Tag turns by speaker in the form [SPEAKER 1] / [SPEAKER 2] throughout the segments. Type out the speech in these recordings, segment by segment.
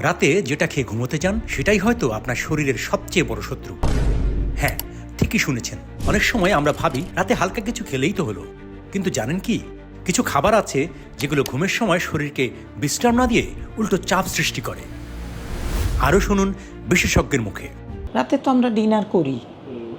[SPEAKER 1] রাতে যেটা খেয়ে ঘুমোতে যান, সেটাই হয়তো আপনার শরীরের সবচেয়ে বড় শত্রু। হ্যাঁ ঠিকই শুনেছেন। অনেক সময় আমরা ভাবি, রাতে হালকা কিছু খেলেই তো হলো। কিন্তু জানেন কি? কিছু খাবার আছে যেগুলো ঘুমের সময় শরীরকে বিশ্রাম না দিয়ে উল্টো চাপ সৃষ্টি করে। আরও শুনুন বিশেষজ্ঞের মুখে।
[SPEAKER 2] রাতে তো আমরা ডিনার করি।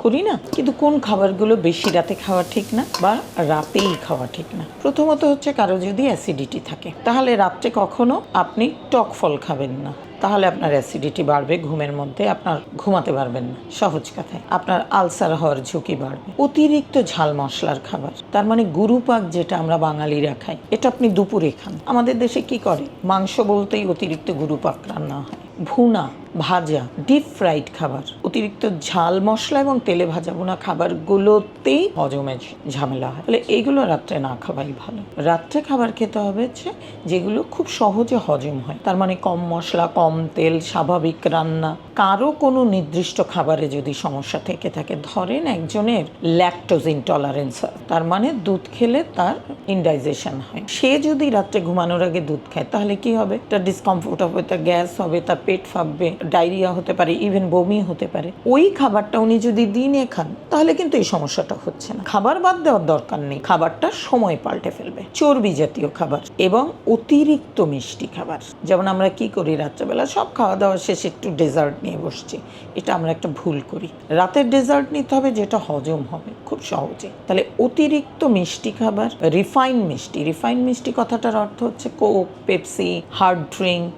[SPEAKER 2] করি না, কিন্তু কোন খাবারগুলো বেশি রাতে খাওয়া ঠিক না বা রাতেই খাওয়া ঠিক না। প্রথমত হচ্ছে কারও যদি অ্যাসিডিটি থাকে, তাহলে রাত্রে কখনো আপনি টক ফল খাবেন না। তাহলে আপনার অ্যাসিডিটি বাড়বে, ঘুমের মধ্যে আপনার ঘুমাতে পারবেন না। সহজ কথায় আপনার আলসার হওয়ার ঝুঁকি বাড়বে। অতিরিক্ত ঝাল মশলার খাবার, তার মানে গুরুপাক যেটা আমরা বাঙালিরা খাই, এটা আপনি দুপুরে খান। আমাদের দেশে কি করে? মাংস বলতেই অতিরিক্ত গুরুপাক রান্না হয়। ভুনা, ভাজা ডিপ ফ্রাইড খাবার, অতিরিক্ত ঝাল মশলা এবং তেলে ভাজা ভুনা খাবারগুলোতেই হজমের ঝামেলা হয়। তাহলে এইগুলো রাত্রে না খাওয়াই ভালো। রাত্রে খাবার খেতে হবে হচ্ছে যেগুলো খুব সহজে হজম হয়। তার মানে কম মশলা, কম তেল, স্বাভাবিক রান্না। কারও কোনো নির্দিষ্ট খাবারে যদি সমস্যা থেকে থাকে, ধরেন একজনের ল্যাকটোজ ইনটলারেন্স তার মানে দুধ খেলে তার ইনডাইজেশন হয়। সে যদি রাত্রে ঘুমানোর আগে দুধ খায়, তাহলে কি হবে? তার ডিসকমফোর্ট হবে, তার গ্যাস হবে, তার পেট ফাঁপবে, ডায়রিয়া হতে পারে ইভেন বমি হতে পারে। ওই খাবারটা উনি যদি দিনে খান, তাহলে কিন্তু এই সমস্যাটা হচ্ছে না। খাবার বাদ দেওয়ার দরকার নেই। খাবারটা সময় পাল্টে ফেলবে। চর্বি জাতীয় খাবার এবং অতিরিক্ত মিষ্টি খাবার। যেমন আমরা কি করি রাত্রেবেলা? সব খাওয়া দাওয়া শেষে একটু ডেজার্ট নিয়ে বসছি। এটা আমরা একটা ভুল করি। রাতের ডেজার্ট নিতে হবে যেটা হজম হবে, খুব সহজে। তাহলে অতিরিক্ত মিষ্টি খাবার রিফাইন মিষ্টি। রিফাইন মিষ্টি কথাটার অর্থ হচ্ছে Coke Pepsi hard drink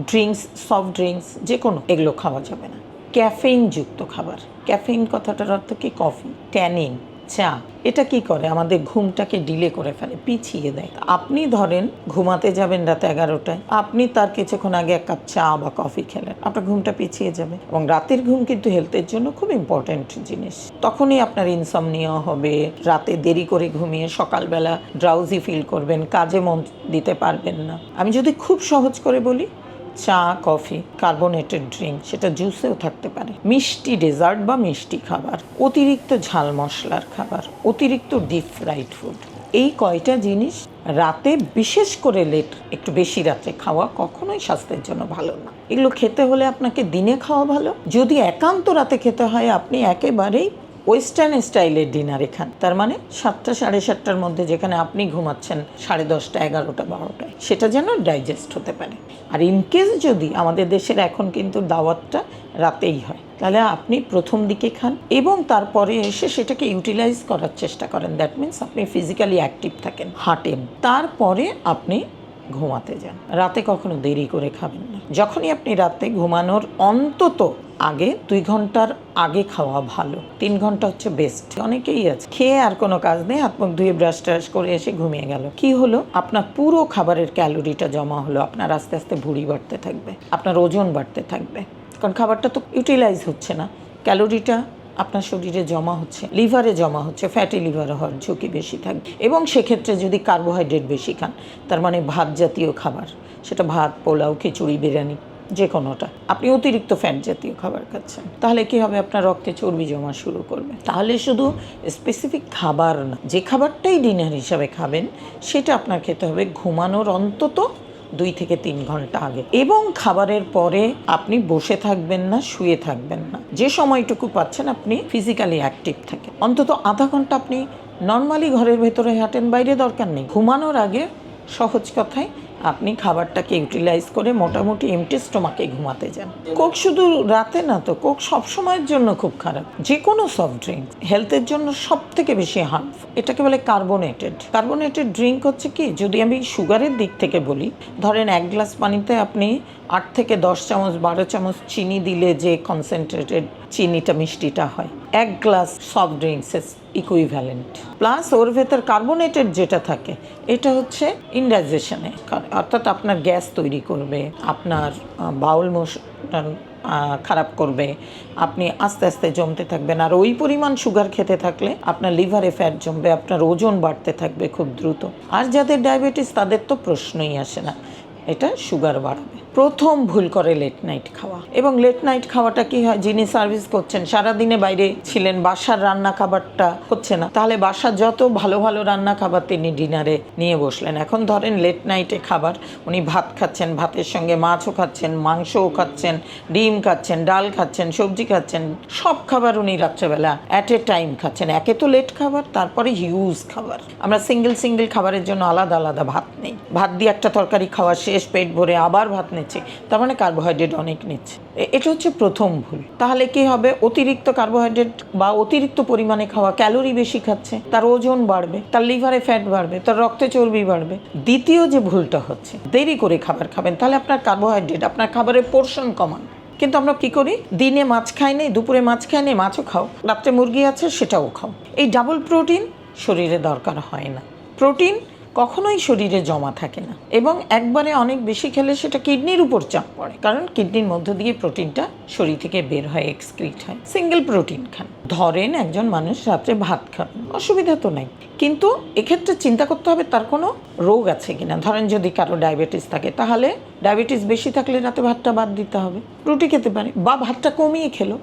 [SPEAKER 2] drinks, soft drinks যে কোনো এগুলো খাওয়া যাবে না। ক্যাফেইন যুক্ত খাবার। ক্যাফেইন কথাটার অর্থ কি? কফি ট্যানিন চা। এটা কি করে? আমাদের ঘুমটাকে ডিলে করে ফেলে, পিছিয়ে দেয়। আপনি ধরেন, ঘুমাতে যাবেন রাত এগারোটায়। আপনি তার কিছুক্ষণ আগে এক কাপ চা বা কফি খেলেন। আপনার ঘুমটা পিছিয়ে যাবে। এবং রাতের ঘুম কিন্তু হেলথের জন্য খুব ইম্পর্ট্যান্ট জিনিস। তখনই আপনার ইনসমনিয়া হবে। রাতে দেরি করে ঘুমিয়ে সকালবেলা ড্রাউজি ফিল করবেন। কাজে মন দিতে পারবেন না। আমি যদি খুব সহজ করে বলি চা, কফি, কার্বোনেটেড ড্রিঙ্ক, সেটা জুসেও থাকতে পারে। মিষ্টি ডেজার্ট বা মিষ্টি খাবার, অতিরিক্ত ঝাল মশলার খাবার, অতিরিক্ত ডিপ ফ্রাইড ফুড। এই কয়টা জিনিস রাতে বিশেষ করে লেট, একটু বেশি রাতে খাওয়া কখনোই স্বাস্থ্যের জন্য ভালো না। এগুলো খেতে হলে আপনাকে দিনে খাওয়া ভালো। যদি একান্ত রাতে খেতে হয়, আপনি একেবারেই ওয়েস্টার্ন স্টাইলের ডিনারে খান তার মানে সাতটা, সাড়ে সাতটার মধ্যে যেখানে আপনি ঘুমাচ্ছেন, সাড়ে দশটা, এগারোটা, বারোটায়, সেটা যেন ডাইজেস্ট হতে পারে। আর ইনকেস যদি আমাদের দেশের এখন কিন্তু দাওয়াতটা রাতেই হয়, তাহলে আপনি প্রথম দিকে খান এবং তারপরে এসে সেটাকে ইউটিলাইজ করার চেষ্টা করেন। দ্যাট মিন্স আপনি ফিজিক্যালি অ্যাক্টিভ থাকেন, হাঁটেন, তারপরে আপনি ঘুমাতে যান। রাতে কখনো দেরি করে খাবেন না। যখনই আপনি রাতে ঘুমানোর অন্তত আগে, দুই ঘণ্টার আগে খাওয়া ভালো। তিন ঘণ্টা হচ্ছে বেস্ট অনেকেই আছে, খেয়ে আর কোনো কাজ নেই, হাত মুখ ধুয়ে ব্রাশ ট্রাশ করে এসে ঘুমিয়ে গেল। কি হলো? আপনার পুরো খাবারের ক্যালোরিটা জমা হলো, আপনার আস্তে আস্তে ভুঁড়ি বাড়তে থাকবে, আপনার ওজন বাড়তে থাকবে। কারণ খাবারটা তো ইউটিলাইজ হচ্ছে না। ক্যালোরিটা আপনার শরীরে জমা হচ্ছে লিভারে জমা হচ্ছে ফ্যাটি লিভার হওয়ার ঝুঁকি বেশি থাকবে। এবং সেক্ষেত্রে যদি কার্বোহাইড্রেট বেশি খান, তার মানে ভাত জাতীয় খাবার, সেটা ভাত, পোলাও, খিচুড়ি, বিরিয়ানি যে কোনোটা আপনি অতিরিক্ত ফ্যাট জাতীয় খাবার খাচ্ছেন। তাহলে কি হবে? আপনার রক্তে চর্বি জমা শুরু করবে। তাহলে শুধু স্পেসিফিক খাবার না, যে খাবারটাই ডিনার হিসাবে খাবেন, সেটা আপনার খেতে হবে ঘুমানোর অন্তত দুই থেকে তিন ঘণ্টা আগে। এবং খাবারের পরে আপনি বসে থাকবেন না, শুয়ে থাকবেন না। যে সময়টুকু পাচ্ছেন আপনি ফিজিক্যালি অ্যাক্টিভ থাকেন অন্তত আধা ঘণ্টা আপনি নর্মালি ঘরের ভেতরে হাঁটেন, বাইরে দরকার নেই। ঘুমানোর আগে সহজ কথায় আপনি খাবারটাকে ইউটিলাইজ করে মোটামুটি এমটি স্টোমাকে ঘুমাতে যান। কোক শুধু রাতে না তো কোক সবসময়ের জন্য খুব খারাপ। যে কোনো সফট ড্রিঙ্ক হেলথের জন্য সব থেকে বেশি হার্ম এটাকে বলে কার্বোনেটেড কার্বোনেটেড ড্রিঙ্ক হচ্ছে কি, যদি আমি সুগারের দিক থেকে বলি, ধরেন এক গ্লাস পানিতে আপনি আট থেকে দশ চামচ, বারো চামচ চিনি দিলে যে কনসেন্ট্রেটেড চিনিটা, মিষ্টিটা হয় এক গ্লাস সফট ড্রিঙ্কসের ইকুইভ্যালেন্ট প্লাস ওর ভেতর কার্বোনেটেড যেটা থাকে, এটা হচ্ছে ইনডাইজেশনে অর্থাৎ আপনার গ্যাস তৈরি করবে, আপনার বাউল মোশন খারাপ করবে, আপনি আস্তে আস্তে জমতে থাকবেন। আর ওই পরিমাণ সুগার খেতে থাকলে আপনার লিভারে ফ্যাট জমবে, আপনার ওজন বাড়তে থাকবে খুব দ্রুত। আর যাদের ডায়াবেটিস তাদের তো প্রশ্নই আসে না, এটা সুগার বাড়াবে। প্রথম ভুল করে লেট নাইট খাওয়া। এবং লেট নাইট খাওয়াটা কি হয়? যিনি সার্ভিস করছেন, সারাদিনে বাইরে ছিলেন, বাসার রান্না খাবারটা হচ্ছে না। তাহলে বাসার যত ভালো ভালো রান্না খাবার তিনি ডিনারে নিয়ে বসলেন। এখন ধরেন লেট নাইটে খাবার, উনি ভাত খাচ্ছেন, ভাতের সঙ্গে মাছও খাচ্ছেন, মাংসও খাচ্ছেন, ডিম খাচ্ছেন, ডাল খাচ্ছেন, সবজি খাচ্ছেন, সব খাবার উনি রাত্রেবেলা অ্যাট এ টাইম খাচ্ছেন। একে তো লেট খাবার, তারপরে হিউজ খাবার। আমরা সিঙ্গেল সিঙ্গেল খাবারের জন্য আলাদা আলাদা ভাত নেই। ভাত দিয়ে একটা তরকারি খাওয়া শেষ, পেট ভরে আবার ভাত নিচ্ছে, তার মানে কার্বোহাইড্রেট অনেক নিচ্ছে। এটা হচ্ছে প্রথম ভুল। তাহলে কি হবে? অতিরিক্ত কার্বোহাইড্রেট বা অতিরিক্ত পরিমাণে খাওয়া ক্যালোরি বেশি খাচ্ছে, তার ওজন বাড়বে, তার লিভারে ফ্যাট বাড়বে, তার রক্তে চর্বি বাড়বে। দ্বিতীয় যে ভুলটা হচ্ছে, দেরি করে খাবার খাবেন, তাহলে আপনার কার্বোহাইড্রেট আপনার খাবারের পোর্শন কমান। কিন্তু আমরা কি করি? দিনে মাছ খাই নেই, দুপুরে মাছ খাই নেই, মাছও খাও। রাত্রে মুরগি আছে, সেটাও খাও। এই ডাবল প্রোটিন শরীরে দরকার হয় না। প্রোটিন কখনোই শরীরে জমা থাকে না। এবং একবারে অনেক বেশি খেলে সেটা কিডনির উপর চাপ পড়ে। কারণ কিডনির মধ্য দিয়ে প্রোটিনটা শরীর থেকে বের হয় এক্সক্রিট হয়। সিঙ্গেল প্রোটিন খান। ধরেন একজন মানুষ রাত্রে ভাত খাবেন অসুবিধা তো নাই। কিন্তু এক্ষেত্রে চিন্তা করতে হবে তার কোনো রোগ আছে কিনা। ধরেন যদি কারও ডায়াবেটিস থাকে, তাহলে ডায়াবেটিস বেশি থাকলে রাতে ভাতটা বাদ দিতে হবে। রুটি খেতে পারে বা ভাতটা কমিয়ে খেলো।